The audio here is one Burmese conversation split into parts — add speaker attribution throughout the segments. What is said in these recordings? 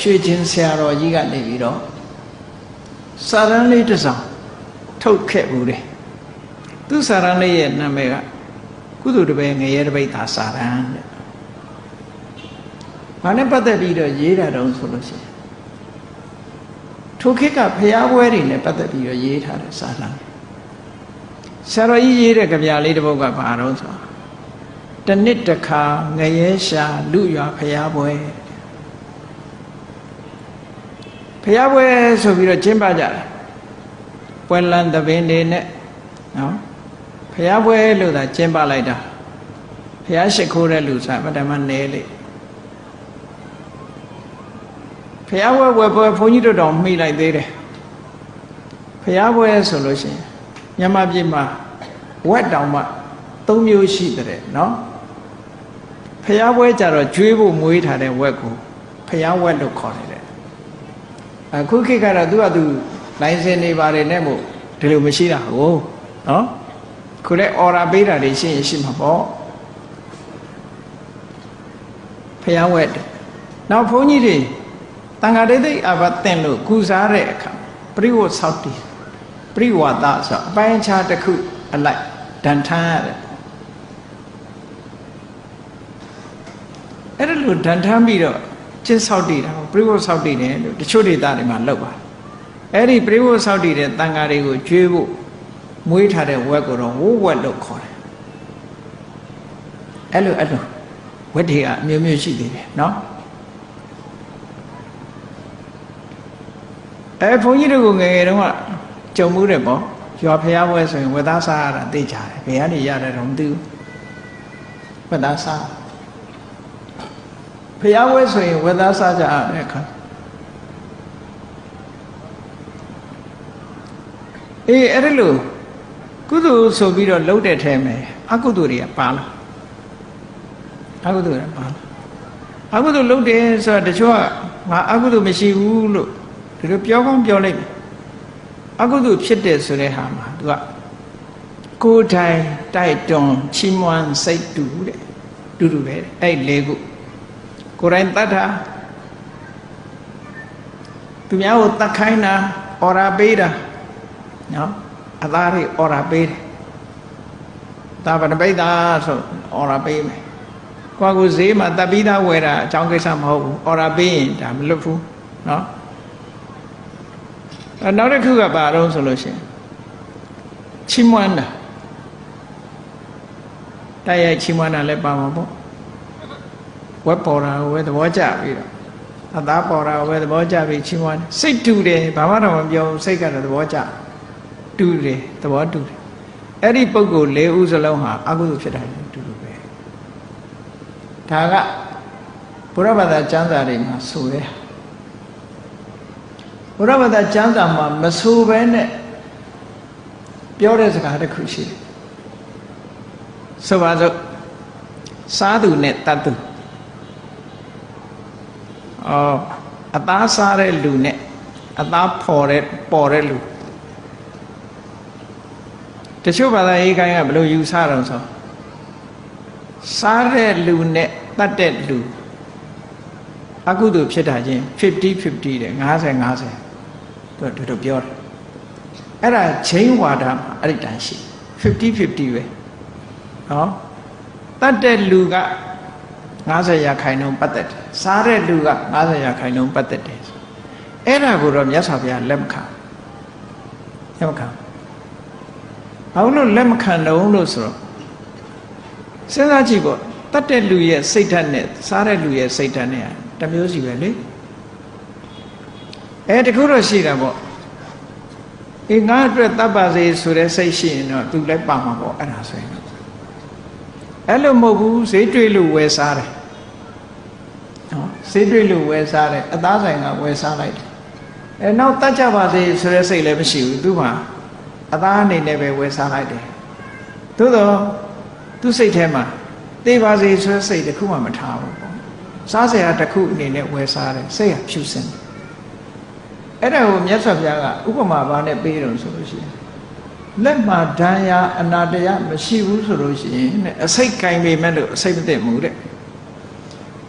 Speaker 1: ရွှေချင်းဆရာတော်ကြီးကနေပြီးတော့စာရန်လေးတစ်စောင်ထုတ်ခဲ့ဘူးတယ်သူစာရန်လေးရဲ့နာမည်ကကုသိုလ်တပည့်ငရဲတပိတ်သာစာရန်တဲ့ဘာနဲ့ပတ်သက်ပြီးတော့ရေးတာတုံးဆိုလို့ရှိရင်ထိုခေတ်ကဖျားပွဲတွေနဲ့ပတ်သက်ပြီးတော့ရေးထားတဲ့စာရန်ဆရာတော်ကြီးရေးတဲ့ကြပြလေးတစ်ပုဒ်ကဘာတော့ဆိုတနှစ်တစ်ခါငရဲရှာလူရွာဖျားပွဲ ဖျားပွဲဆိုပြီးတော့ကျင်းပကြတယ်ပွဲလန်းသဘင်တွေနဲ့နော်ဖျားပွဲလို့သာကျင်းပလိုက်တာဖျားရှိခိုးတဲ့လူစားမတမနဲလေဖျားပွဲပွဲပွဲဘုန်းကြီးတို့တော်မိလိုက်သေးတယ်ဖျားပွဲဆိုလို့ရှိရင်မြန်မာပြည်မှာဝက်တောင်မှ၃မျိုးရှိတဲ့နော်ဖျားပွဲကြတော့ကျွေးဖို့မွေးထားတဲ့ဝက်ကိုဖျားဝက်လို့ခေါ်တယ် အခုခေတ်ကတော့သူကသူလိုင်စင်နေပါတယ်နဲ့မို့ဒီလိုမရှိတာဟုတ်နော်ခုလည်းအော်ရာပေးတာတွေရှိရင်ရှိမှာပေါ့ဖျားဝက်နောက်ဘုန်းကြီးတွေတန်ဃာတိတ်သိအဘတင်လို့ကုစားတဲ့အခါပရိဝတ်ဆောက်တည်ပရိဝါဒဆိုအပိုင်းခြားတစ်ခုအလိုက်ဒန်ထမ်းရတယ်အဲ့ဒါလို့ဒန်ထမ်းပြီးတော့ ကျင့်ဆောက်တည်တာပရိဝတ်ဆောက်တည်တယ်လို့တချို့ဒေသတွေမှာလောက်ပါအဲ့ဒီပရိဝတ်ဆောက်တည်တဲ့တန်ဃာတွေကိုကျွေးဖို့မွေးထားတဲ့ဝက်ကိုတော့ဝိုးဝက်လို့ခေါ်တယ်အဲ့လိုအဲ့လိုဝက်တွေကအမျိုးမျိုးရှိသေးတယ်နော်အဲဘုန်းကြီးတို့ကငယ်ငယ်တုန်းကကြုံမှုတယ်ပေါ့ရွာဖျားပွဲဆိုရင်ဝက်သားစားရတာသိကြတယ်ဘယ်ကနေရတယ်တော့မသိဘူးဝက်သားစား ဖျားပွဲဆိုရင်ဝက်သားစားကြတဲ့အခါအေးအဲ့ဒါလို့ကုသိုလ်ဆိုပြီးတော့လှုပ်တဲ့ထဲမှာအကုသိုလ်တွေကပါလာအကုသိုလ်တွေပါလာအကုသိုလ်လှုပ်တယ်ဆိုတော့တချို့ကငါအကုသိုလ်မရှိဘူးလို့ဒီလိုပြောကောင်းပြောလိုက်တယ်အကုသိုလ်ဖြစ်တယ်ဆိုတဲ့ဟာမှာသူကကိုယ်တိုင်တိုက်တွန်းချီးမွမ်းစိတ်တူတဲ့တူတူပဲအဲ့လေးခု ကိုယ်တိုင်တတ်တာသူများကိုတတ်ခိုင်းတာအော်ရာပေးတာနော်အသားတွေအော်ရာပေးတယ်ဒါဗနပိတ်သားဆိုအော်ရာပေးမယ်ကိုယ်ကိုဈေးမှာတပ်ပြီးသားဝယ်တာအကြောင်းကိစ္စမဟုတ်ဘူးအော်ရာပေးရင်ဒါမလွတ်ဘူးနော်အဲနောက်တစ်ခုကဘာတော့ဆိုလို့ရှိရင်ချီးမွမ်းတာတိုက်ရိုက်ချီးမွမ်းတာလည်းပါမှာပေါ့ ဝက်ပေါ်တာကိုပဲသဘောကျပြီးတော့အသားပေါ်တာကိုပဲသဘောကျပြီးချီးမွမ်းစိတ်တူတယ်ဘာမှတော့မပြောစိတ်ကတော့သဘောကျတူတယ်သဘောတူတယ်အဲ့ဒီပုံကို၄ဦးစလုံးဟာအကုသိုလ်ဖြစ်တာတူတူပဲဒါကဘုရားဘာသာကျမ်းစာတွေမှာဆိုရဲဘုရားဘာသာကျမ်းစာမှာမဆိုဘဲနဲ့ပြောတဲ့စကားတစ်ခုရှိတယ်ဆိုပါစို့စားသူနဲ့တတ်သူ အော်အသားစားတဲ့လူနဲ့အသားဖော်တဲ့ပေါ်တဲ့လူတချို့ဘာသာရေးကိုင်းကဘယ်လိုယူဆတော့ဆိုစားတဲ့လူနဲ့တတ်တဲ့လူအကုသိုလ်ဖြစ်တာချင်း50 50တဲ့50 50သူကတို့တို့ပြောတယ်အဲ့ဒါချင်းဝါဒမှာအဲ့ဒီတန်းရှိ50 50ပဲနော်တတ်တဲ့လူက 90ရာခိုင်နှုန်းပတ်သက်တယ်စားတဲ့လူက90ရာခိုင်နှုန်းပတ်သက်တယ်အဲ့ဒါကိုတော့မြတ်စွာဘုရားလက်မခံလက်မခံဘာလို့လက်မခံတော့လို့ဆိုတော့စဉ်းစားကြည့်ပေါ့တတ်တဲ့လူရဲ့စိတ်ဓာတ်နဲ့စားတဲ့လူရဲ့စိတ်ဓာတ်နဲ့တမျိုးစီပဲလေအဲတခုတော့ရှိတာပေါ့အေးငါအတွက်တတ်ပါစေဆိုတဲ့စိတ်ရှိရင်တော့သူလည်းပါမှာပေါ့အဲ့ဒါဆိုရင်အဲ့လိုမဟုတ်ဘူးဈေးတွေ့လို့ဝယ်စားတယ်နော် ဈေးတွေ့လို့ဝယ်စားတယ်အသားဆိုင်ကဝယ်စားလိုက်တယ်အဲနောက်တတ်ကြပါစေဆိုတဲ့စိတ်လည်းမရှိဘူးသူ့မှာအသားအနေနဲ့ပဲဝယ်စားလိုက်တယ်သို့တော့သူ့စိတ်ထဲမှာသိပါစေဆိုတဲ့စိတ်တခုမှမထားဘူးပေါ့စားစရာတခုအနေနဲ့ဝယ်စားတယ်စိတ်ကဖြူစင်တယ်အဲ့ဒါကိုမြတ်စွာဘုရားကဥပမာဘာနဲ့ပေးတယ်ဆိုလို့ရှိရင်လက်မှာဒဏ်ရာအနာတရမရှိဘူးဆိုလို့ရှိရင်အစိတ်ကင်ပေမဲ့လို့အစိတ်မသိဘူးတဲ့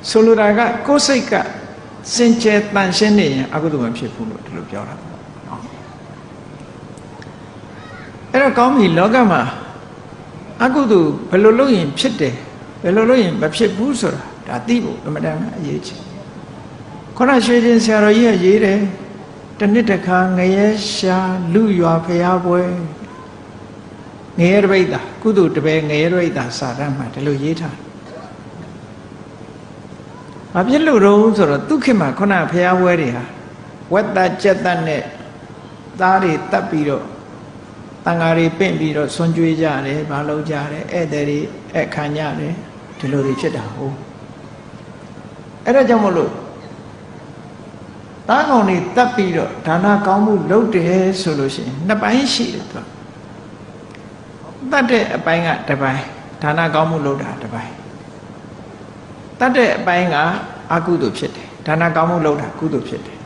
Speaker 1: ဆိုလိုတာကကိုယ်စိတ်ကစင်ကြယ်တန်ရှင်းနေရင်အကုသိုလ်မဖြစ်ဘူးလို့ဒီလိုပြောတာနော်အဲ့တော့ကောင်းပြီလောကမှာအကုသိုလ်ဘယ်လိုလုပ်ရင်ဖြစ်တယ်ဘယ်လိုလုပ်ရင်မဖြစ်ဘူးဆိုတာဒါသိဖို့အမှန်တမ်းအရေးကြီးခေါရရွှေချင်းဆရာတော်ကြီးကရေးတယ်တစ်နှစ်တစ်ခါငရဲရှာလူရွာဖျားပွဲငရဲတပိတ်တာကုသိုလ်တပည့်ငရဲတပိတ်တာစာတမ်းမှာဒီလိုရေးထားတယ်။ ဘာဖြစ်လို့တော့ဆိုတော့သူခေတ်မှာခုနဖျားပွဲတွေဟာဝက်သက်ကြက်သက်နဲ့သားတွေတတ်ပြီးတော့တန်ဃာတွေပင့်ပြီးတော့ဆွန်ကြွေးကြတယ်ဘာလုပ်ကြတယ်ဧည့်သည်တွေအခခံကြတယ်ဒီလိုတွေဖြစ်တာဟုတ်အဲ့ဒါကြောင့်မလို့သားကောင်တွေတတ်ပြီးတော့ဒါနကောင်းမှုလုပ်တယ်ဆိုလို့ရှိရင်နှစ်ပိုင်းရှိတယ်သူတတ်တဲ့အပိုင်းကတစ်ပိုင်းဒါနကောင်းမှုလုပ်တာတစ်ပိုင်း တတ်တဲ့အပိုင်းကအကုသိုလ်ဖြစ်တယ်ဒါနကောင်းမှုလုပ်တာကုသိုလ်ဖြစ်တယ်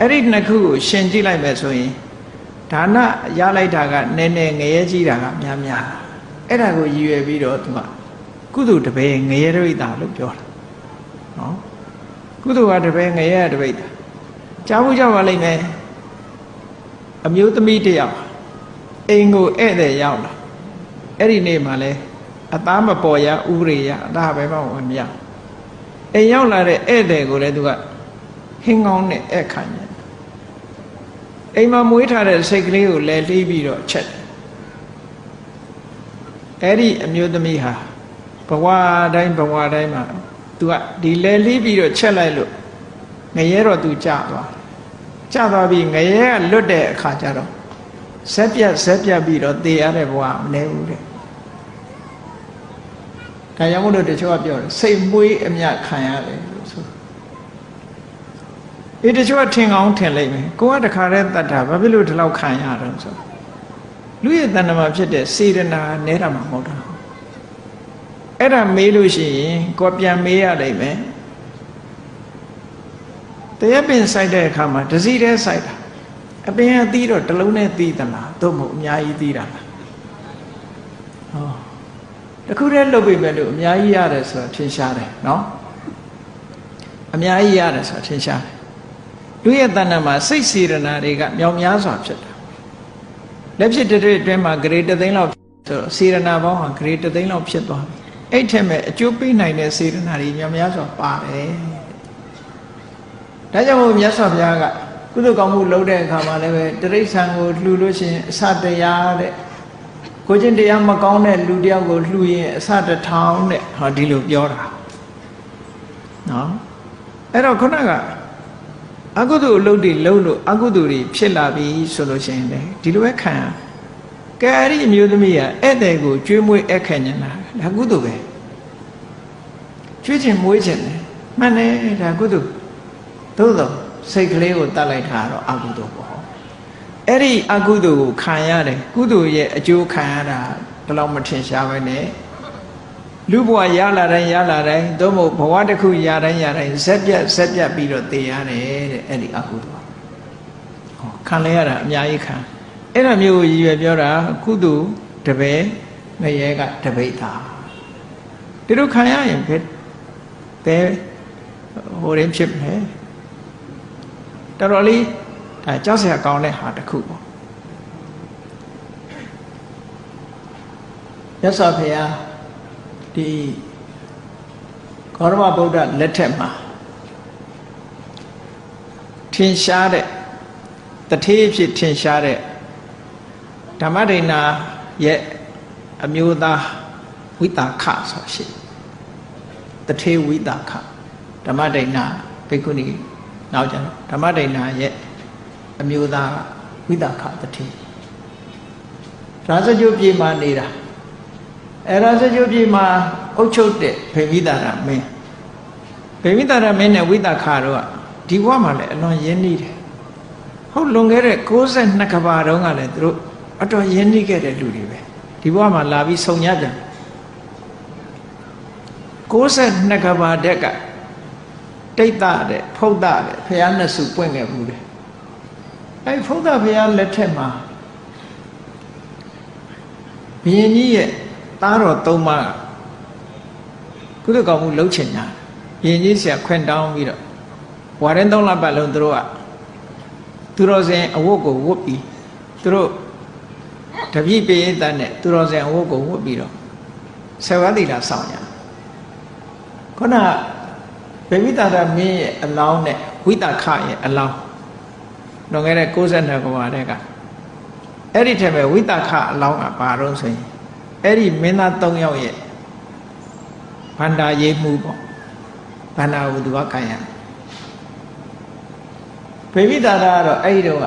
Speaker 1: အဲ့ဒီနှစ်ခုကိုရှင်ကြည့်လိုက်မယ်ဆိုရင်ဒါနရလိုက်တာကနည်းနည်းငရဲကြီးတာကများများအဲ့ဒါကိုရည်ရွယ်ပြီးတော့သူကကုသိုလ်တပည့်ငရဲရိတ်တာလို့ပြောတာနော်ကုသိုလ်ကတပည့်ငရဲတပည့်တာကြားဖို့ကြပါလိမ့်မယ်အမျိုးသမီးတစ်ယောက်အိမ်ကိုဧည့်သည်ရောက်လာအဲ့ဒီနေ့မှလဲအသားမပေါ်ရဥရိယအသားပဲမဝင်မရ အိမ်ရောက်လာတဲ့ဧည့်သည်ကိုလည်းသူကဟင်းကောင်းနဲ့ဧည့်ခံတယ်အိမ်မှာမွေးထားတဲ့စိတ်ကလေးကိုလဲလှီးပြီးတော့ချက်တယ်အဲ့ဒီအမျိုးသမီးဟာဘဝတိုင်းဘဝတိုင်းမှာ तू ကဒီလဲလှီးပြီးတော့ချက်လိုက်လို့ငရဲတော့ तू ကြသွားကြသွားပြီးငရဲကလွတ်တဲ့အခါကျတော့ဆက်ပြတ်ဆက်ပြတ်ပြီးတော့သေရတဲ့ဘဝမနေဘူးတဲ့ ဒါကြောင့်မို့လို့တချို့ကပြောတယ်စိတ်မွေးအမြခံရတယ်လို့ဆိုအေးတချို့ကထင်ကောင်းထင်လိုက်မယ်ကိုကတခါတည်းတတ်တာဘာဖြစ်လို့ဒီလောက်ခံရတော့ဆိုလူရဲ့တဏ္ဍမှာဖြစ်တဲ့စေရနာနဲတာမှမဟုတ်တာအဲ့ဒါမေးလို့ရှိရင်ကိုပြန်မေးရလိမ့်မယ်တရက်ပင်စိုက်တဲ့အခါမှာတစည်းတည်းစိုက်တာအပင်အသီးတော့တစ်လုံးနဲ့သီးသလားသို့မဟုတ်အများကြီးသီးတာလားဟော တခုတည်းလုပ်ပြီမဲ့လို့အများကြီးရတယ်ဆိုတာထင်ရှားတယ်နော်အများကြီးရတယ်ဆိုတာထင်ရှားတယ်လူရဲ့တဏ္ဍမှာစိတ်စေရနာတွေကမြောင်များစွာဖြစ်တာလက်ဖြစ်တဲ့အတွင်းမှာဂရေတသိန်းလောက်ဆိုတော့စေရနာပေါင်းဟာဂရေတသိန်းလောက်ဖြစ်သွားပြီအဲ့ထက်မဲ့အကျိုးပေးနိုင်တဲ့စေရနာတွေမြောင်များစွာပါတယ်ဒါကြောင့်မို့မြတ်စွာဘုရားကကုသိုလ်ကောင်းမှုလုပ်တဲ့အခါမှာလည်းပဲတရိษံကိုလှူလို့ရှိရင်အစတရားတဲ့ ကိုချင်းတရားမကောင်းတဲ့လူတယောက်ကိုလှူရင်အစတစ်ထောင်တဲ့ဟောဒီလိုပြောတာနော်အဲ့တော့ခုနကအကုသိုလ်အလုပ်တွေလုပ်လို့အကုသိုလ်တွေဖြစ်လာပြီဆိုလို့ရှိရင်လေဒီလိုပဲခံရကဲအဲ့ဒီအမျိုးသမီးကဧည့်သည်ကိုကျွေးမွေးအခက်ညင်တာဒါကုသိုလ်ပဲကျွေးခြင်းမွေးခြင်းလေမှန်တယ်ဒါကုသိုလ်သို့တော့စိတ်ကလေးကိုတတ်လိုက်တာတော့အကုသိုလ်ပေါ့ အဲ့ဒီအကုသိုလ်ကိုခံရတယ်ကုသိုလ်ရဲ့အကျိုးခံရတာဘယ်လောက်မထင်ရှားပဲနဲ့လူဘဝရလာတိုင်းရလာတိုင်းသို့မဟုတ်ဘဝတစ်ခုရတိုင်းရတိုင်းဇက်ပြက်ဇက်ပြက်ပြီးတော့တည်ရတယ်တဲ့အဲ့ဒီအကုသိုလ်ဟောခံလဲရတာအများကြီးခံအဲ့ဒါမျိုးကိုရည်ရွယ်ပြောတာကုသိုလ်တပည့်ငရဲကတပိတ်တာဒီလိုခံရရင်ဘယ်ဘယ်ဟိုရင်ဖြစ်မယ်တော်တော်လေး အဲကြောက်စရာကောင်းတဲ့ဟာတစ်ခုပေါ့ရသော်ဖေဟာဒီဂေါရမဗုဒ္ဓလက်ထက်မှာထင်ရှားတဲ့တထေးဖြစ်ထင်ရှားတဲ့ဓမ္မဒိဏရဲ့အမျိုးသားဝိတာခဆိုရှိတထေးဝိတာခဓမ္မဒိဏဘိက္ခုနီနောက်ကျတော့ဓမ္မဒိဏရဲ့ အမျိုးသားဝိတာခတတိရာဇဂုပြေမှာနေတာအဲရာဇဂုပြေမှာအုတ်ချုပ်တဲ့ဗေမိတာရမင်းဗေမိတာရမင်းနဲ့ဝိတာခတို့ကဒီဘဝမှာလည်းအလွန်ရင်းနှီးတယ်ဟုတ်လွန်ခဲ့တဲ့62ကဘာတုန်းကလည်းသူတို့အတော်ရင်းနှီးခဲ့တဲ့လူတွေပဲဒီဘဝမှာလာပြီးဆုံညပြန်62ကဘာတက်ကတိတ်တတဲ့ဖုတ်တတဲ့ဖះနှစ်စုပွင့်ခဲ့ဘူးတဲ့ အဲဖုတ်တဖះလက်ထက်မှာဘုရင်ကြီးရဲ့သားတော်သုံးပါးကုသကောင်မှုလှုပ်ချင်ညာဘုရင်ကြီးဆရာခွင့်တောင်းပြီးတော့ဝဝါရင်သုံးလပတ်လုံးသူတို့ကသူတော်စင်အဝတ်ကိုဝတ်ပြီးသူတို့တပြည့်ပြည့်တတ်နဲ့သူတော်စင်အဝတ်ကိုဝတ်ပြီးတော့ဆေဝါတိလာဆောင်ကြခုနဗေဝိတာရမင်းရဲ့အလောင်းနဲ့ဝိတခရဲ့အလောင်း လွန်ခဲ့တဲ့62ကဘာတဲ့ကအဲ့ဒီထက်ပဲဝိတခအလောင်းကဘာတော့ဆိုရင်အဲ့ဒီမင်းသား၃ယောက်ရဲ့ဗန္တာရေးမှုပေါ့ဗန္တာကိုသူကခံရတယ်ဗေဝိတာရကတော့အဲ့ဒီတော့က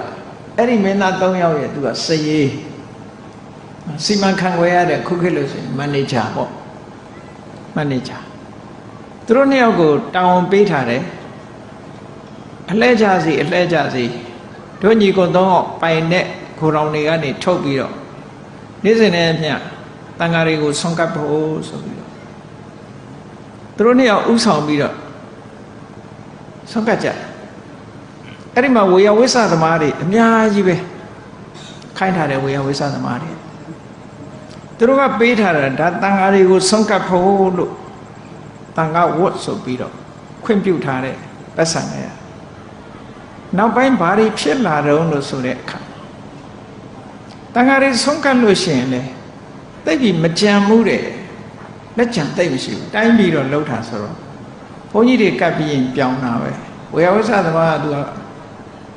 Speaker 1: အဲ့ဒီမင်းသား၃ယောက်ရဲ့သူကစရေးစီမံခန့်ခွဲရတဲ့ခုခေတ်လို့ဆိုရင်မန်နေဂျာပေါ့မန်နေဂျာသူတို့နှစ်ယောက်ကိုတာဝန်ပေးထားတယ်အလှဲကြစီအလှဲကြစီ တို့ညီကိုသုံးအောင်ပိုင်တဲ့ခိုတော်တွေကနေထုတ်ပြီးတော့နေ့စဉ်နဲ့မျှတန်ဃာတွေကိုဆွန့်ကပ်ဖို့ဆိုပြီးတော့သူတို့နှစ်ယောက်ဥဆောင်ပြီးတော့ဆွန့်ကပ်ကြတယ်အဲ့ဒီမှာဝေယဝိဆသမားတွေအများကြီးပဲခိုင်းထားတယ်ဝေယဝိဆသမားတွေသူတို့ကပေးထားတာဒါတန်ဃာတွေကိုဆွန့်ကပ်ဖို့လို့တန်ဃာဝတ်ဆိုပြီးတော့ခွင့်ပြုထားတဲ့ပတ်စံတွေ နောက်ပိုင်းဘာတွေဖြစ်လာတော့လို့ဆိုတဲ့အခါတန်ဃာတွေဆုံးကပ်လို့ရှိရင်လေတိတ်ပြီးမကြံမှုတဲ့လက်ကြံတိတ်မရှိဘူးတိုင်းပြီးတော့လှုပ်တာဆိုတော့ဘုန်းကြီးတွေကပ်ပြီးရင်ပြောင်းတာပဲဝေယဝဆသမားကသူက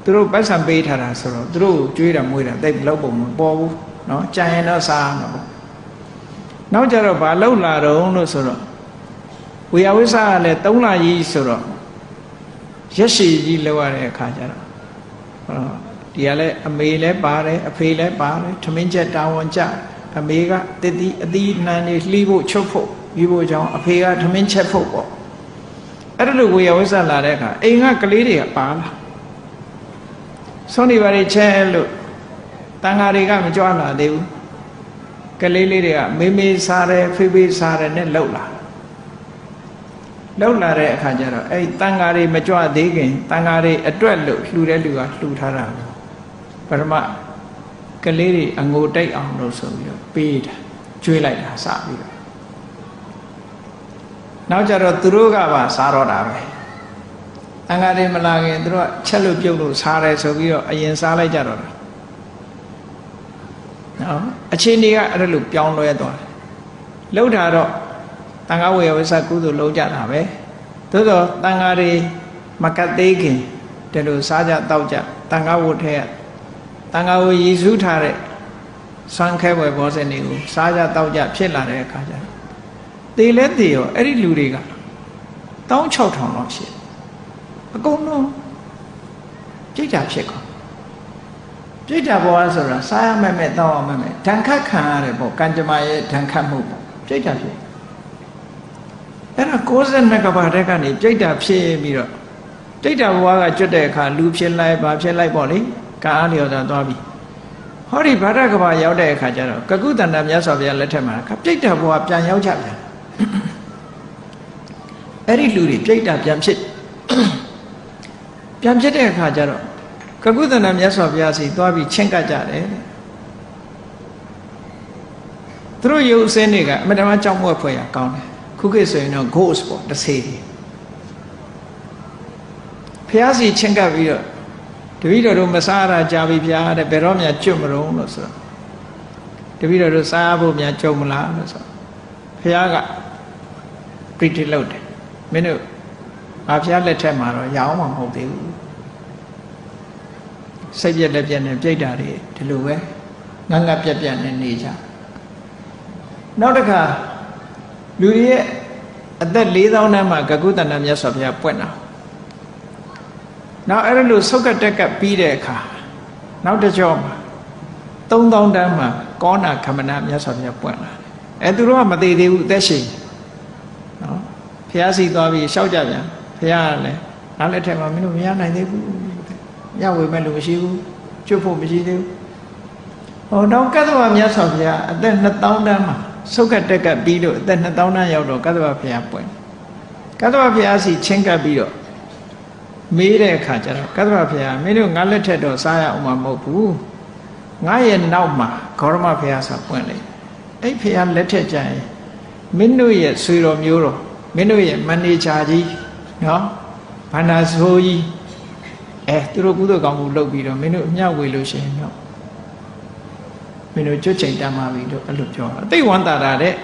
Speaker 1: သူတို့ပတ်စံပေးထားတာဆိုတော့သူတို့ကြွေးတာမွေးတာတိတ်မလှုပ်ပုံမပေါ်ဘူးเนาะကြံရင်တော့စားမှာပေါ့နောက်ကြတော့ဘာလှုပ်လာတော့လို့ဆိုတော့ဝေယဝိဆကလည်း၃လကြီးဆိုတော့ ရက်ရှည်ကြီးလောက်ရတဲ့အခါကျတော့ဟောဒီကလည်းအမေလည်းပါတယ်အဖေလည်းပါတယ်ထမင်းချက်တာဝန်ကြအမေကတတိအသီးနှံတွေလှီးဖို့ချုပ်ဖို့ယူဖို့ကြောင်းအဖေကထမင်းချက်ဖို့ပေါ့အဲ့ဒါလိုဝေယဝိဆလာတဲ့အခါအိမ်ကကလေးတွေကပါလာဆုံးနေပါလေချဲလို့တန်ဃာတွေကမကြွလာသေးဘူးကလေးလေးတွေကမေမေစားတယ်ဖေဖေစားတယ်နဲ့လှုပ်လာ လောက်လာတဲ့အခါကျတော့အဲ့တန်ဃာတွေမကြွသေးခင်တန်ဃာတွေအတွက်လို့လှူတဲ့လူကလှူထားတာပရမကလေးတွေအငိုတိတ်အောင်လို့ဆိုပြီးတော့ပေးတာကျွေးလိုက်တာစပြီးတော့နောက်ကြတော့သူတို့ကပါစားတော့တာပဲတန်ဃာတွေမလာခင်သူတို့ကချက်လို့ပြုတ်လို့စားတယ်ဆိုပြီးတော့အရင်စားလိုက်ကြတော့တာနော်အချိန်တွေကအဲ့ဒါလို့ပြောင်းလဲသွားတယ်လှုပ်တာတော့ တန်ခါဝေယဝိဆကုသိုလ်လုံးကြတာပဲသို့တော့တန်ခါတွေမကတ်သေးခင်ဒီလိုစားကြတောက်ကြတန်ခါဝတ်ထဲကတန်ခါဝရည်စူးထားတဲ့ဆွမ်းခဲဝယ်ဘောစင်တွေကိုစားကြတောက်ကြဖြစ်လာတဲ့အခါကျတော့တေလဲတေရောအဲ့ဒီလူတွေက16000လောက်ရှိအကုန်လုံးကြိတ်တာဖြစ်ကုန်ကြိတ်တာဘောဆိုတော့စားရမဲ့မဲ့တောက်ရမဲ့မဲ့ဒဏ်ခတ်ခံရတယ်ပေါ့ကံကြမ္မာရဲ့ဒဏ်ခတ်မှုပေါ့ကြိတ်တာဖြစ်အဲ့ဒါ 62ကဘာတက်ကနေပြိတ္တာဖြစ်ပြီးတော့ပြိတ္တာဘဝကကျွတ်တဲ့အခါလူဖြစ်လိုက်ဘာဖြစ်လိုက်ပေါ့လေကာအားလျော်သာသွားပြီဟောဒီဗာဒကဘာရောက်တဲ့အခါကျတော့ကကုတန္တမြတ်စွာဘုရားလက်ထက်မှာပြိတ္တာဘဝပြန်ရောက်ကြပြန်အဲ့ဒီလူတွေပြိတ္တာပြန်ဖြစ်ပြန်ဖြစ်တဲ့အခါကျတော့ကကုတန္တမြတ်စွာဘုရားစီသွားပြီးချင်းကပ်ကြတယ်သူတို့ရုပ်အစင်းတွေကအမတမကြောက်မွက်ဖွယ်ရကောင်းတယ် ခုခေတ်ဆိုရင်တော့ ghost ပေါ့တဆေးတွေဖះစီချင်းကပ်ပြီးတော့တပည့်တော်တို့မစားရကြပြီဗျာတဲ့ဘယ်တော့မှကျွတ်မလို့လို့ဆိုတော့တပည့်တော်တို့စားဖို့များကြုံမလားလို့ဆိုဖះကပရိတိလုပ်တယ်မင်းတို့ငါဖះလက်ထက်မှာတော့ရအောင်မှမဟုတ်သေးဘူးစိတ်ပြက်လက်ပြက်နဲ့ပြိတ္တာတွေဒီလိုပဲငငတ်ပြက်ပြက်နဲ့နေကြနောက်တစ်ခါ လူတွေရဲ့အသက်4000တန်းမှာဂကုတဏမြတ်စွာဘုရားပွင့်တာနောက်အဲ့လိုဆုတ်ကတက်ကပြီးတဲ့အခါနောက်တစ်ကြောမှာ3000တန်းမှာကောနာခမနာမြတ်စွာဘုရားပွင့်လာတယ်အဲသူတို့ကမသေးသေးဘူးအသက်ရှင်နော်ဘုရားစီသွားပြီးရှောက်ကြပြန်ဘုရားကလည်းနောက်လက်ထက်မှာမင်းတို့မရနိုင်သေးဘူးရဝေမဲ့လို့မရှိဘူးကျွတ်ဖို့မရှိသေးဘူးဟောတော့ကတ္တဝမြတ်စွာဘုရားအသက်2000တန်းမှာ ဆုတ်ကတက်ကပြီးလို့အသက်2000တန်းရောက်တော့ကတ္တဗဘုရားပွင့်ကတ္တဗဘုရားစီချင်းကပ်ပြီးတော့မေးတဲ့အခါကျတော့ကတ္တဗဘုရားမင်းတို့ငါလက်ထက်တော့စားရအောင်မဟုတ်ဘူးငါရဲ့နောက်မှာဂေါရမဘုရားဆိုပွင့်လိုက်အဲ့ဘုရားလက်ထက်ကျရင်မင်းတို့ရဲ့ဆွေတော်မျိုးတော်မင်းတို့ရဲ့မန်နေဂျာကြီးနော်ဘန္နာဆိုးကြီးအဲသူတို့ကုသိုလ်ကောင်းမှုလုပ်ပြီးတော့မင်းတို့အမြောက်ဝေလို့ရှိရင်တော့မ င်းတို့ကြွချိန်တတ်မှာပြီလို့အဲ့လိုပြောတာသိဝန္တာတာတဲ့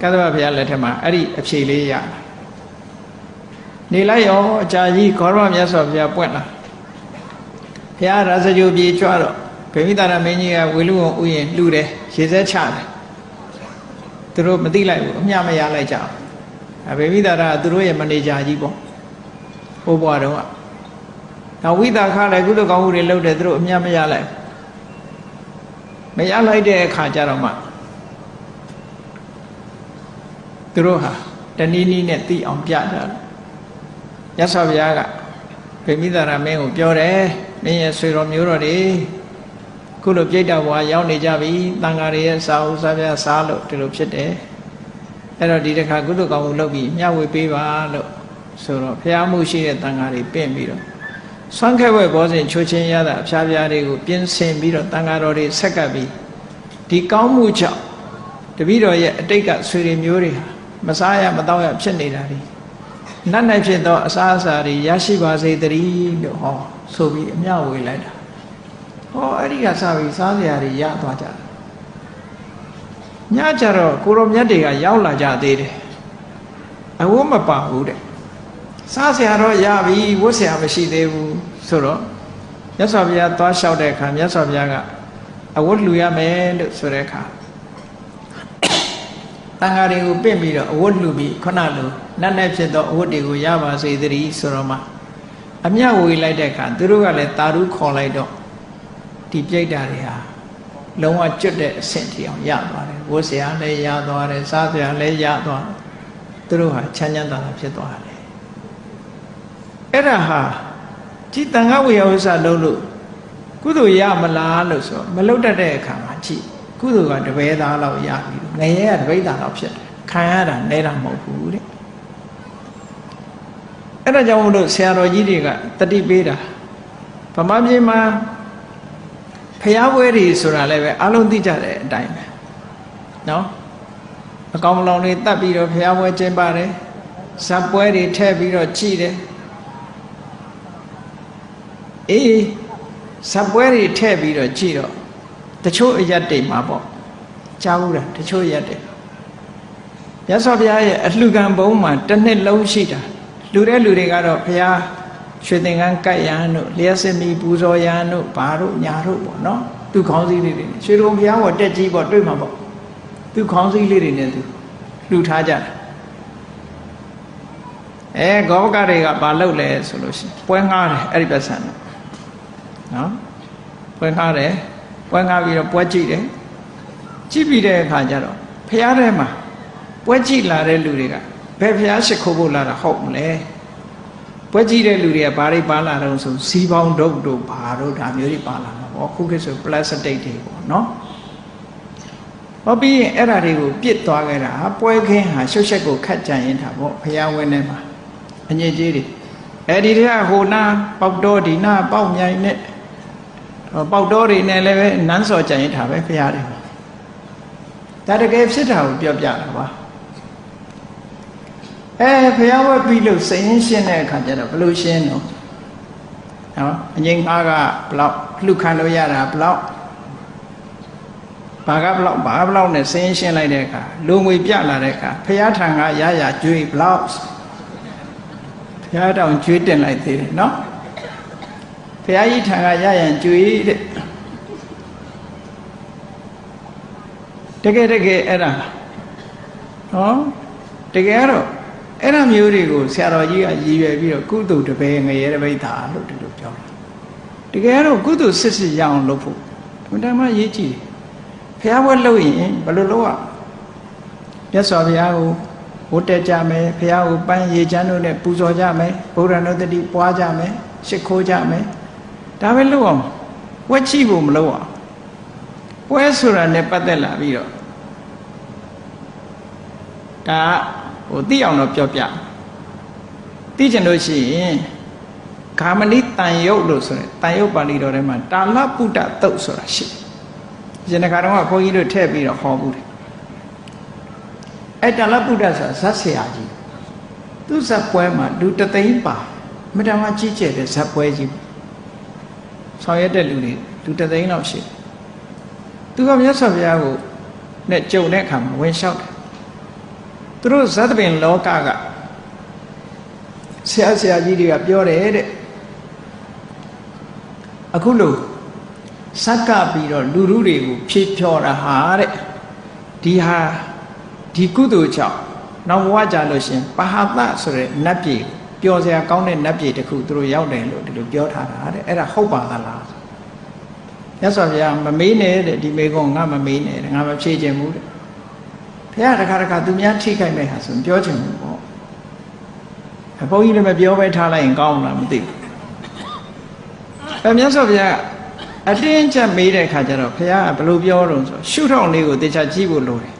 Speaker 1: ကသဗ္ဗဘုရားလက်ထက်မှာအဲ့ဒီအဖြေလေးရတာနေလိုက်ရောအကြာကြီးခေါရမမြတ်စွာဘုရားပွင့်လာဘုရားရာဇဂိုပြေကြွတော့ဗေမိတာရမင်းကြီးကဝေလူဝဥယျင်လှူတယ်ရေစဲချတယ်သူတို့မသိလိုက်ဘူးအမျှမရလိုက်ကြဘူးအဗေမိတာရကသူတို့ရဲ့မနေဂျာကြီးပေါ့ဟိုဘွားတော့ကနောက်ဝိသခလည်းကုသကောင်းမှုတွေလုပ်တယ်သူတို့အမျှမရလိုက် မရလိုက်တဲ့အခါကျတော့မှသူတို့ဟာတနည်းနည်းနဲ့သိအောင်ပြကြတယ်ရသော်ဘုရားကဗေမိတာရမင်းကိုပြောတယ်မင်းရဲ့ဆွေတော်မျိုးတော်တွေခုလိုပြိတ္တဘွားရောက်နေကြပြီတန်ဃာတွေရဲ့စာအုပ်စာပြစားလို့ဒီလိုဖြစ်တယ်အဲ့တော့ဒီတစ်ခါကုသကောင်းမှုလုပ်ပြီးမျှဝေပေးပါလို့ဆိုတော့ဘုရားမှုရှိတဲ့တန်ဃာတွေပြင့်ပြီးတော့ ဆွမ်းခဲဘွယ်ဘောဇင်ချိုးချင်းရတာအဖျားဖျားတွေကိုပြင်ဆင်ပြီးတော့တန်ဃာတော်တွေဆက်ကပ်ပြီးဒီကောင်းမှုကြောင့်တပည့်တော်ရဲ့အတိတ်ကဆွေတွေမျိုးတွေဟာမစားရမတော့ရဖြစ်နေတာတွေနတ်နိုင်ဖြစ်သောအစားအစာတွေရရှိပါစေတည်းလို့ဟောဆိုပြီးအမျှဝေလိုက်တာဟောအဲ့ဒီကစပြီးစားစရာတွေရသွားကြတယ်ညကြတော့ကိုရောမြတ်တွေကရောက်လာကြသေးတယ်အဝတ်မပါဘူးတဲ့ စားစရာတော့ရပြီဝတ်စရာမရှိသေးဘူးဆိုတော့မြတ်စွာဘုရားသွားလျှောက်တဲ့အခါမြတ်စွာဘုရားကအဝတ်လှူရမယ်လို့ဆိုတဲ့အခါတန်ဃာတွေကိုပြင့်ပြီးတော့အဝတ်လှူပြီးခုနလိုနတ်နဲ့ဖြစ်သောအဝတ်တွေကိုရပါစေသတည်းဆိုတော့မှအမျှဝေလိုက်တဲ့အခါသူတို့ကလည်းတာရုခေါ်လိုက်တော့ဒီပြိတ္တာတွေဟာလုံးဝကျွတ်တဲ့အဆင့်ထိအောင်ရသွားတယ်ဝတ်စရာလည်းရသွားတယ်စားစရာလည်းရသွားတယ်သူတို့ဟာချမ်းချမ်းသာသာဖြစ်သွားတယ် အဲ့ဒါဟာဒီတန်ခါဝေယဝိဆလုံးလို့ကုသိုလ်ရမလားလို့ဆိုမလုတ်တတ်တဲ့အခါမှာကြည့်ကုသိုလ်ကတပည့်သားလောက်ရပြီငရဲကတပိတ်သားလောက်ဖြစ်တယ်ခံရတာနဲတာမဟုတ်ဘူးတဲ့အဲ့ဒါကြောင့်မို့လို့ဆရာတော်ကြီးတွေကတတိပေးတာဗမာပြည်မှာဖျားပွဲတွေဆိုတာလည်းပဲအလုံးသိကြတဲ့အတိုင်းပဲနော်အကောင်မလောင်တွေတတ်ပြီးတော့ဖျားပွဲကျင်းပါတယ်ဇက်ပွဲတွေထည့်ပြီးတော့ကြည်တယ် အေးဇက်ပွဲတွေထည့်ပြီးတော့ကြည်တော့တချို့အရက်တွေမှာပေါ့ကြားဘူးလားတချို့အရက်တွေမြတ်စွာဘုရားရဲ့အလှကံဘုံမှာတစ်နှစ်လုံးရှိတာလူတဲ့လူတွေကတော့ဘုရားရွှေသင်္ကန်းကတ်ရန်တို့လျှက်စမီပူဇော်ရန်တို့ဘာတို့ညာတို့ပေါ့နော်သူခေါင်းစည်းလေးတွေရွှေတုံဘုရားဘောတက်ကြီးပေါ့တွေ့မှာပေါ့သူခေါင်းစည်းလေးတွေနဲ့သူလှူထားကြတယ်အဲဂောဘကတွေကဘာလုပ်လဲဆိုလို့ရှိရင်ပွဲငှားတယ်အဲ့ဒီပတ်စံတော့ နော်ပွဲငှားတယ်ပွဲငှားပြီးတော့ပွဲကြည့်တယ်ကြည့်ပြီးတဲ့အခါကျတော့ဖះထဲမှာပွဲကြည့်လာတဲ့လူတွေကဘယ်ဖះရှိခိုးဖို့လာတာဟုတ်မလဲပွဲကြည့်တဲ့လူတွေကဘာတွေပါလာတော့ဆိုစီပေါင်းဒုတ်တို့ဘာတို့ဒါမျိုးတွေပါလာမှာပေါ့ခုခေတ်ဆိုပလတ်စတစ်တွေပေါ့နော်ဟောပြီးရင်အဲ့ဓာတွေကိုပြစ်သွားခဲ့တာပွဲခင်းဟာရှုပ်ရှက်ကိုခတ်ကြရင်တာပေါ့ဖះဝင်းထဲမှာအညစ်အကြေးတွေအဲ့ဒီတည်းကဟိုနာပေါက်တော်ဒီနာပေါက်မြိုင်နဲ့ ပေါက်တော်တွေနဲ့လည်းပဲနန်းစော်ကြရင်ထားပဲဖះတယ်ဒါတကယ်ဖြစ်တာကိုပြောပြတာပါအဲဖះဝက်ပြီးလို့စိတ်ရင်းရှင်းတဲ့အခါကျတော့ဘယ်လိုရှင်းတော့နော်အငိမ့်ငါးကဘလောက်လှုပ်ခံလို့ရတာဘလောက်ဘာကဘလောက်ဘာဘလောက်နဲ့စိတ်ရင်းရှင်းလိုက်တဲ့အခါလူငွေပြလာတဲ့အခါဖះထံကရရကျွေးဘလောက်ဖះတောင်ကျွေးတင်လိုက်သေးတယ်နော် ဘုရားကြီးထံကရရန်ကြွေတဲ့တကယ်တကယ်အဲ့ဒါနော်တကယ်တော့အဲ့ဒါမျိုးတွေကိုဆရာတော်ကြီးကရည်ရွယ်ပြီးတော့ကုသိုလ်တပည့်ငရဲတပိဋ္ဌာလို့ဒီလိုပြောတာတကယ်တော့ကုသိုလ်စစ်စစ်ရအောင်လုပ်ဖို့အမှန်တမ်းရေးကြည့်ဘုရားဘွဲလုပ်ရင်ဘယ်လိုလုပ်ရမြတ်စွာဘုရားကိုဝတ်တက်ကြမယ်ဘုရားကိုပန်းရေချမ်းတို့နဲ့ပူဇော်ကြမယ်ဗုဒ္ဓနုတ္တိပွားကြမယ်ရှ िख ိုးကြမယ် ဒါပဲလုပ်အောင်ဝက်ချိဖို့မလုပ်အောင်ပွဲဆိုတာနဲ့ပတ်သက်လာပြီးတော့ဒါဟိုသိအောင်တော့ပြောပြသိကျင်လို့ရှိရင်ဂါမဏိတန်ယုတ်လို့ဆိုရင်တန်ယုတ်ပါဠိတော်ထဲမှာတာလပုဒ္ဒတုတ်ဆိုတာရှိတယ်။ဒီနေ့ကတော့ဘုန်းကြီးတို့ထည့်ပြီးတော့ဟောဘူးတယ်။အဲတာလပုဒ္ဒဆိုတာဇတ်ဆရာကြီးသူဇတ်ပွဲမှာလူတသိန်းပါမတန်မှကြီးကျယ်တဲ့ဇက်ပွဲကြီး ဆောင်ရွက်တဲ့လူတွေလူတစ်သိန်းလောက်ရှိတယ်သူကမြတ်စွာဘုရားကိုနဲ့ကြုံတဲ့အခါမှာဝင်လျှောက်တယ်သူတို့ဇတ်ပင်လောကကဆရာဆရာကြီးတွေကပြောတယ်တဲ့အခုလို့စက္ကပြီးတော့လူလူတွေကိုဖြေဖြော်တာဟာတဲ့ဒီဟာဒီကုသိုလ်ကြောင့်နောက်ဘဝကြလို့ရှင်ပဟာသဆိုတဲ့နတ်ပြည် ပျော်စရာကောင်းတဲ့နတ်ပြည်တစ်ခုသူတို့ရောက်တယ်လို့ဒီလိုပြောထားတာတဲ့အဲ့ဒါဟုတ်ပါသလားမြတ်စွာဘုရားမမေးနဲ့တဲ့ဒီမေကုန်းငါမမေးနဲ့တဲ့ငါမဖြေချင်ဘူးတဲ့ဘုရားတခါတခါသူများထိခိုက်မဲ့ဟာဆိုရင်ပြောချင်ဘူးပေါ့အဘုန်းကြီးလည်းမပြောပဲထားလိုက်ရင်ကောင်းလားမသိဘူးအဲမြတ်စွာဘုရားအတင်းချက်မေးတဲ့ခါကျတော့ဘုရားကဘယ်လိုပြောတော့ဆိုရှုထောင့်လေးကိုတေချာကြည့်ဖို့လိုတယ်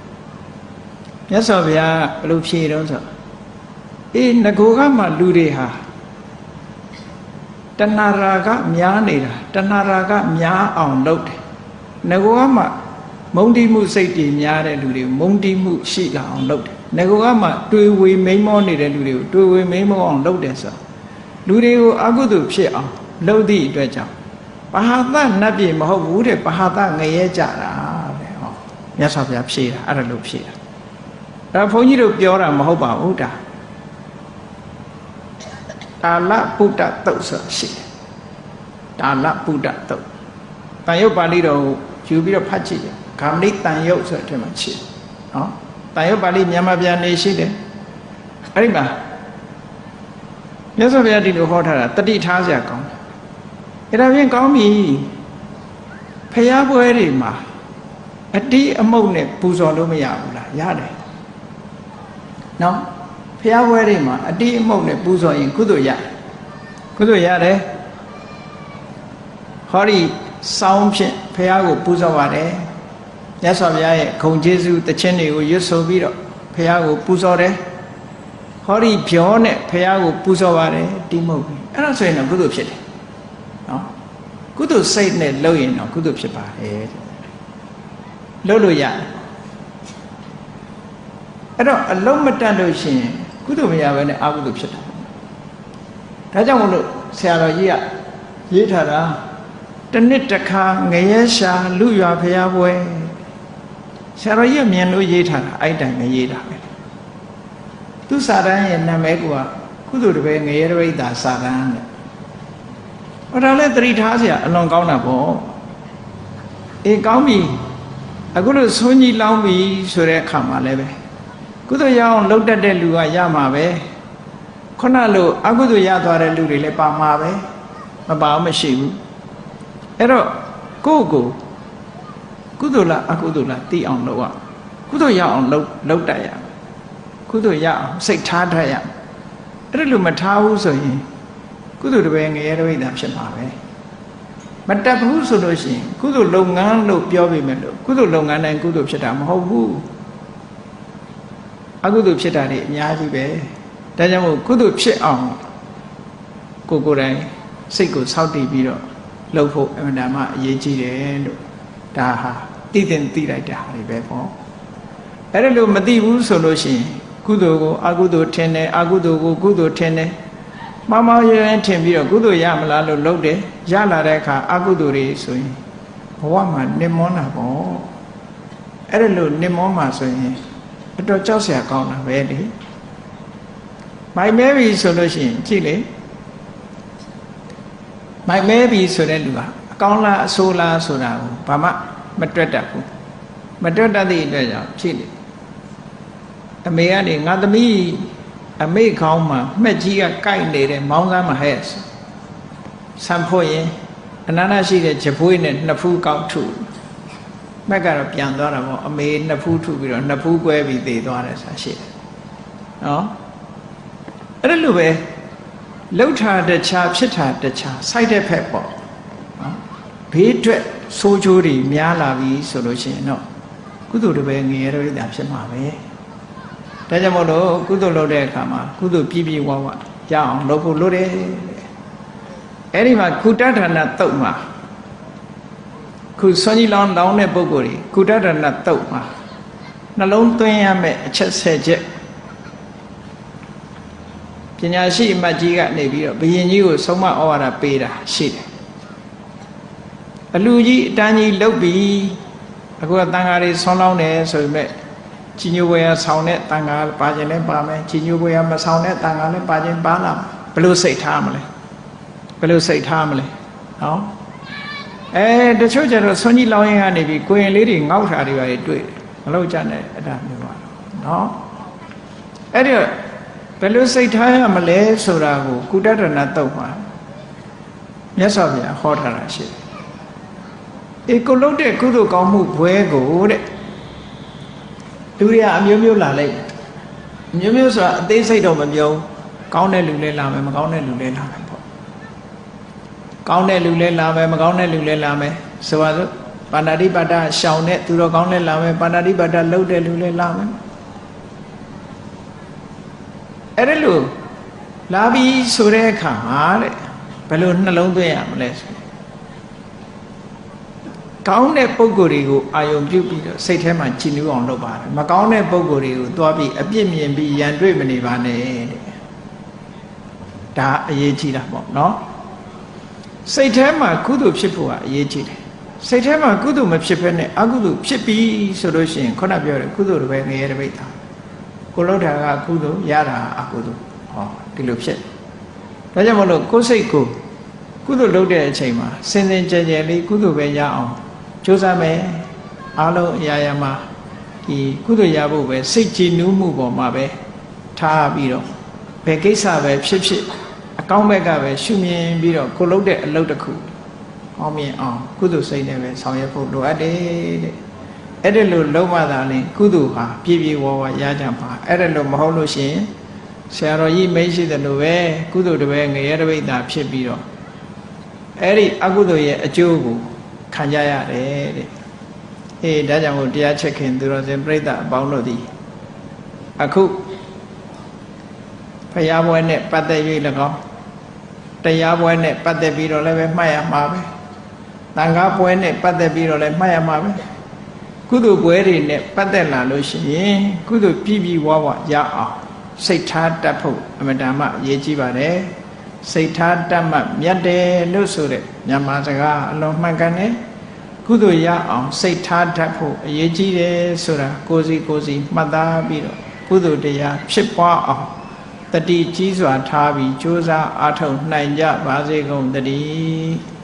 Speaker 1: မြတ်စွာဘုရားဘယ်လိုဖြေတော့ဆို အေးငကိုကမှလူတွေဟာတဏှာရာကများနေတာတဏှာရာကများအောင်လုပ်တယ်ငကိုကမှမုံတိမှုစိတ်တွေများတဲ့လူတွေမုံတိမှုရှိလာအောင်လုပ်တယ်ငကိုကမှတွေ့ဝေမိန်မောနေတဲ့လူတွေကိုတွေ့ဝေမိန်မောအောင်လုပ်တယ်ဆိုလူတွေကိုအကုသိုလ်ဖြစ်အောင်လုပ်သည့်အတွက်ကြောင့်ပဟာသနတ်ပြည်မဟုတ်ဘူးတဲ့ပဟာသငရဲကြတာတဲ့ဟောမြတ်စွာဘုရားဖြေတာအဲ့ဒါလို့ဖြေတာဒါဘုန်းကြီးတို့ပြောတာမဟုတ်ပါဘူးဒါ တာလပုဒ္ဒတုတ်ဆိုရှိတယ်တာလပုဒ္ဒတုတ်တန်ရုပ်ပါဠိတော်ကိုယူပြီးတော့ဖတ်ကြည့်တယ်ဂามနိတန်ရုပ်ဆိုတဲ့အထက်မှာရှိတယ်နော်တန်ရုပ်ပါဠိမြန်မာပြန်နေရှိတယ်အဲ့ဒီမှာမြတ်စွာဘုရားဒီလိုဟောထားတာတတိထားစရာကောင်းတယ်အဲ့ဒါဖြင့်ကောင်းပြီဖျားပွဲတွေမှာအတိအမုတ်နဲ့ပူဇော်လို့မရဘူးလားရတယ်နော် ဖျားပွဲတွေမှာအတိအမုတ်နဲ့ပူဇော်ရင်ကုသိုလ်ရကုသိုလ်ရတယ်ဟောဒီစောင်းဖြင့်ဖះကိုပူဇော်ပါတယ်မြတ်စွာဘုရားရဲ့ဂုံကျေးဇူးတခြင်းတွေကိုရွတ်ဆိုပြီးတော့ဖះကိုပူဇော်တယ်ဟောဒီပြောနဲ့ဖះကိုပူဇော်ပါတယ်တိမုတ်ပြီအဲ့ဒါဆိုရင်တော့ကုသိုလ်ဖြစ်တယ်နော်ကုသိုလ်စိတ်နဲ့လုပ်ရင်တော့ကုသိုလ်ဖြစ်ပါတယ်လုပ်လို့ရတယ်အဲ့တော့အလုံးမတတ်လို့ရှိရင် ကုသိုလ်မရဘဲနဲ့အကုသိုလ်ဖြစ်တာဒါကြောင့်မလို့ဆရာတော်ကြီးကရေးထားတာတနစ်တခါငရဲရှာလူရွာဖျားပွဲဆရာတော်ကြီးမြင်လို့ရေးထားတာအဲ့တိုင်မရေးတာပဲသူစာတန်းရဲ့နာမည်ကကုသိုလ်တပည့်ငရဲတပိတ်တာစာတန်းတဲ့ဟောတော့လဲတတိထားဆရာအလွန်ကောင်းတာပေါ့အေးကောင်းပြီအခုလို့ဆုံးကြီးလောင်းပြီဆိုတဲ့အခါမှာလည်းပဲ ကုသိုလ်ရအောင်လှုပ်တတ်တဲ့လူကရမှာပဲခုနလိုအကုသိုလ်ရသွားတဲ့လူတွေလည်းပါမှာပဲမပါအောင်မရှိဘူးအဲ့တော့ကိုယ့်ကိုကုသိုလ်လားအကုသိုလ်လားသိအောင်လုပ်ရကုသိုလ်ရအောင်လုပ်လုပ်တတ်ရကုသိုလ်ရအောင်စိတ်ထားတတ်ရအဲ့ဒါလိုမထားဘူးဆိုရင်ကုသိုလ်တပည့်ငရဲတပိဋ္ဌာဖြစ်မှာပဲမတတ်ဘူးဆိုလို့ရှိရင်ကုသိုလ်လုပ်ငန်းလို့ပြောပေမဲ့လို့ကုသိုလ်လုပ်ငန်းတိုင်းကုသိုလ်ဖြစ်တာမဟုတ်ဘူး အကုသိုလ်ဖြစ်တာတွေအများကြီးပဲဒါကြောင့်မို့ကုသိုလ်ဖြစ်အောင်ကိုကိုယ်တိုင်စိတ်ကိုစောင့်တည်ပြီးတော့လှုပ်ဖို့အမှန်တမ်းအရေးကြီးတယ်လို့ဒါဟာသိတဲ့သိလိုက်တာတွေပဲပေါ့အဲ့ဒါလို့မသိဘူးဆိုလို့ရှိရင်ကုသိုလ်ကိုအကုသိုလ်ထင်တယ်အကုသိုလ်ကိုကုသိုလ်ထင်တယ်မမောရဲထင်ပြီးတော့ကုသိုလ်ရမလားလို့လုပ်တယ်ရလာတဲ့အခါအကုသိုလ်တွေဆိုရင်ဘဝမှာနစ်မောတာပေါ့အဲ့ဒါလို့နစ်မောမှာဆိုရင် အတော်ကြောက်စရာကောင်းတာပဲလေမိုင်မဲပြီဆိုလို့ရှိရင်ကြည့်လေမိုက်မဲပြီဆိုတဲ့လူဟာအကောင်းလားအဆိုးလားဆိုတာကိုဘာမှမတွက်တတ်ဘူးမတွက်တတ်သည့်အတွက်ကြောင့်ဖြစ်လေအမေကနေငါသမီးအမေခေါင်းမှာမှက်ကြီးကကိုက်နေတဲ့မောင်းကမ်းမှာဟဲ့ဆံဖို့ရင်အနန္တရှိတဲ့ဂျပွေးနဲ့နှစ်ဖူးကောက်ထု မက်ကတော့ပြန်သွားတာပေါ့အမေနှစ်ဖူးထုပြီးတော့နှစ်ဖူးကွဲပြီးသေသွားတယ်ဆိုတာရှိတယ်နော်အဲ့ဒါလိုပဲလှုပ်တာတခြားဖြစ်တာတခြားစိုက်တဲ့ဖက်ပေါ့နော်ဘေးအတွက်ဆိုးချိုးတွေများလာပြီဆိုလို့ရှိရင်တော့ကုသိုလ်တပည့်ငရဲရိတာဖြစ်မှာပဲဒါကြောင့်မို့လို့ကုသိုလ်လုပ်တဲ့အခါမှာကုသိုလ်ပြည့်ပြည့်ဝဝရအောင်လုပ်ဖို့လိုတယ်အဲ့ဒီမှာကုတ္တဌာနတုတ်မှာ ခုဆွမ်းကြီးလောင်းလောင်းတဲ့ပုံကိုယ်ကြီးကုတ္တဌာနတုတ်မှာနှလုံးသွင်းရမယ့်အချက်၁၀ချက်ပညာရှိအမတ်ကြီးကနေပြီးတော့ဘုရင်ကြီးကိုဆုံးမဩဝါဒပေးတာရှိတယ်အလူကြီးအတန်းကြီးလုတ်ပြီးအခုကတန်ဃာတွေဆွမ်းလောင်းတယ်ဆိုပေမဲ့ကြီးညိုဝေယဆောင်းတဲ့တန်ဃာပါခြင်းလည်းပါမယ်ကြီးညိုဝေယမဆောင်းတဲ့တန်ဃာလည်းပါခြင်းပါလာဘယ်လိုစိတ်ထားမလဲဘယ်လိုစိတ်ထားမလဲနော် အဲတချို့ကျတော့ဆွမ်းကြီးလောင်းရင်ကနေပြီးကိုရင်လေးတွေငေါက်တာတွေပါတွေ့မလို့ကြနဲ့အဲ့ဒါမျိုးပါနော်အဲ့ဒီတော့ဘယ်လိုစိတ်ထားရမလဲဆိုတာကိုကုတ္တရဏတုတ်မှာမြတ်စွာဘုရားဟောထားတာရှိတယ်အေကိုလုတ်တဲ့ကုသိုလ်ကောင်းမှုဘွဲကိုတဲ့လူတွေကအမျိုးမျိုးလာလိုက်အမျိုးမျိုးဆိုတာအသေးစိတ်တော့မပြောကောင်းတဲ့လူလည်းလာမယ်မကောင်းတဲ့လူလည်းလာမယ်ပေါ့ ကောင်းတဲ့လူလည်းလာမယ်မကောင်းတဲ့လူလည်းလာမယ်ဆိုပါစို့ပါဏာတိပါဒရှောင်တဲ့သူတော်ကောင်းလည်းလာမယ်ပါဏာတိပါဒလှုပ်တဲ့လူလည်းလာမယ်အဲ့ဒါလို့လာပြီးဆိုတဲ့အခါမှာတဲ့ဘယ်လိုနှလုံးသွင်းရမလဲဆိုကောင်းတဲ့ပုံကိုယ်တွေကိုအာယုံပြုတ်ပြီးတော့စိတ်ထဲမှာကြည်နူးအောင်လုပ်ပါတယ်မကောင်းတဲ့ပုံကိုယ်တွေကိုသွားပြီးအပြစ်မြင်ပြီးရန်တွေ့မနေပါနဲ့တဲ့ဒါအရေးကြီးတာပေါ့နော် စိတ်ထဲမှာကုသိုလ်ဖြစ်ဖို့ကအရေးကြီးတယ်စိတ်ထဲမှာကုသိုလ်မဖြစ်ဘဲနဲ့အကုသိုလ်ဖြစ်ပြီးဆိုလို့ရှိရင်ခုနပြောတယ်ကုသိုလ်တွေပဲငရဲတပိတ်တာကိုလောက်တာကကုသိုလ်ရတာအကုသိုလ်ဟောဒီလိုဖြစ်ဒါကြောင့်မလို့ကိုယ်စိတ်ကိုကုသိုလ်လုပ်တဲ့အချိန်မှာစင်စင်ကြယ်ကြယ်လေးကုသိုလ်ပဲရအောင်ကြိုးစားမယ်အားလုံးအရာရာမှာဒီကုသိုလ်ရဖို့ပဲစိတ်ကြည်နူးမှုပေါ်မှာပဲထားပြီးတော့ဘယ်ကိစ္စပဲဖြစ်ဖြစ်အ ကောင်းဘက်ကပဲရှုမြင်ပြီးတော့ကိုလုပ်တဲ့အလုပ်တစ်ခုအောင်မြင်အောင်ကုသိုလ်စိတ်နဲ့ပဲဆောင်ရွက်ဖို့လိုအပ်တယ်တဲ့အဲ့ဒါလို့လုံးဝသာလင်ကုသိုလ်ဟာပြည့်ပြည့်ဝဝရကြမှာအဲ့ဒါလို့မဟုတ်လို့ရှိရင်ဆရာတော်ကြီးမိတ်ရှိတယ်လို့ပဲကုသိုလ်တပည့်ငရဲတပိတ်တာဖြစ်ပြီးတော့အဲ့ဒီအကုသိုလ်ရဲ့အကျိုးကိုခံကြရတယ်တဲ့အေးဒါကြောင့်မို့တရားချက်ခင်သူတော်စင်ပြိဿအပေါင်းတို့သည်အခုဖရာဘွဲနဲ့ပတ်သက်၍၎င်း တရားဘွဲနဲ့ပတ်သက်ပြီးတော့လည်းပဲမှတ်ရမှာပဲတန်ခါဘွဲနဲ့ပတ်သက်ပြီးတော့လည်းမှတ်ရမှာပဲကုသိုလ်ဘွဲတွေနဲ့ပတ်သက်လာလို့ရှိရင်ကုသိုလ်ပြည့်ပြည့်ဝဝရအောင်စိတ်ထားတတ်ဖို့အမတန်မှအရေးကြီးပါတယ်စိတ်ထားတတ်မှမြတ်တယ်လို့ဆိုတဲ့မြန်မာစကားအလုံးမှန်ကန်တယ်ကုသိုလ်ရအောင်စိတ်ထားတတ်ဖို့အရေးကြီးတယ်ဆိုတာကိုယ်စီကိုယ်စီမှတ်သားပြီးတော့ကုသိုလ်တရားဖြစ်ပွားအောင် တတိကြီးစွာထားပြီးကြိုးစားအားထုတ်နိုင်ကြပါစေကုန်သတည်း